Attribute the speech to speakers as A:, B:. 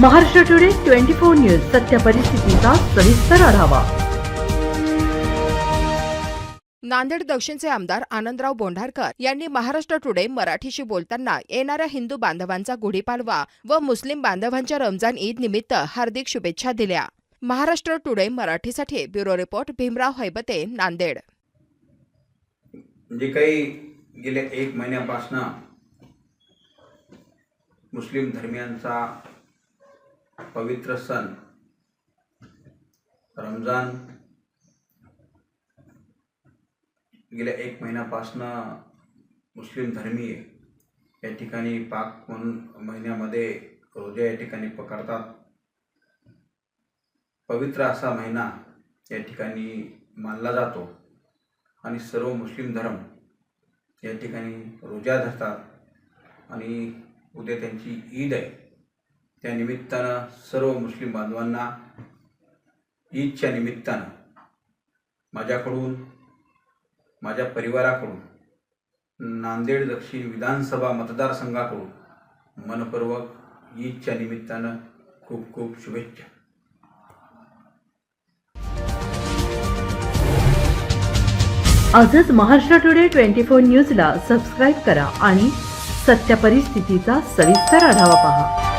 A: Maharashtra today twenty four news सत्य परिस्थितीचा सविस्तर आढावा.
B: नांदेड दक्षिणचे आमदार आनंदराव बोंढारकर यांनी महाराष्ट्र टुडे मराठीशी बोलताना येणाऱ्या हिंदू बांधवांचा गुढीपाडवा व मुस्लिम बांधवांच्या रमजान ईद निमित्त हार्दिक शुभेच्छा दिल्या. महाराष्ट्र टुडे मराठीसाठी ब्युरो रिपोर्ट भीमराव हैबते नांदेड.
C: जे काही गेल्या एक महिन्यापासनं मुस्लिम धर्मियांचा पवित्र सण रमजान. गेल्या एक महिन्यापासनं मुस्लिम धर्मीय या ठिकाणी पाक म्हणून महिन्यामध्ये रोजे या ठिकाणी पकडतात. पवित्र असा महिना या ठिकाणी मानला जातो आणि सर्व मुस्लिम धर्म या ठिकाणी रोजा धरतात आणि उद्या त्यांची ईद आहे. त्या निमित्तानं सर्व मुस्लिम बांधवांना ईदच्या निमित्तानं माझ्याकडून माझ्या परिवाराकडून नांदेड दक्षिण विधानसभा मतदारसंघाकडून मनपूर्वक ईदच्या निमित्तानं खूप खूप शुभेच्छा.
A: आजच महाराष्ट्र टुडे ट्वेंटी फोर न्यूजला सबस्क्राईब करा आणि सत्य परिस्थितीचा सविस्तर आढावा पहा.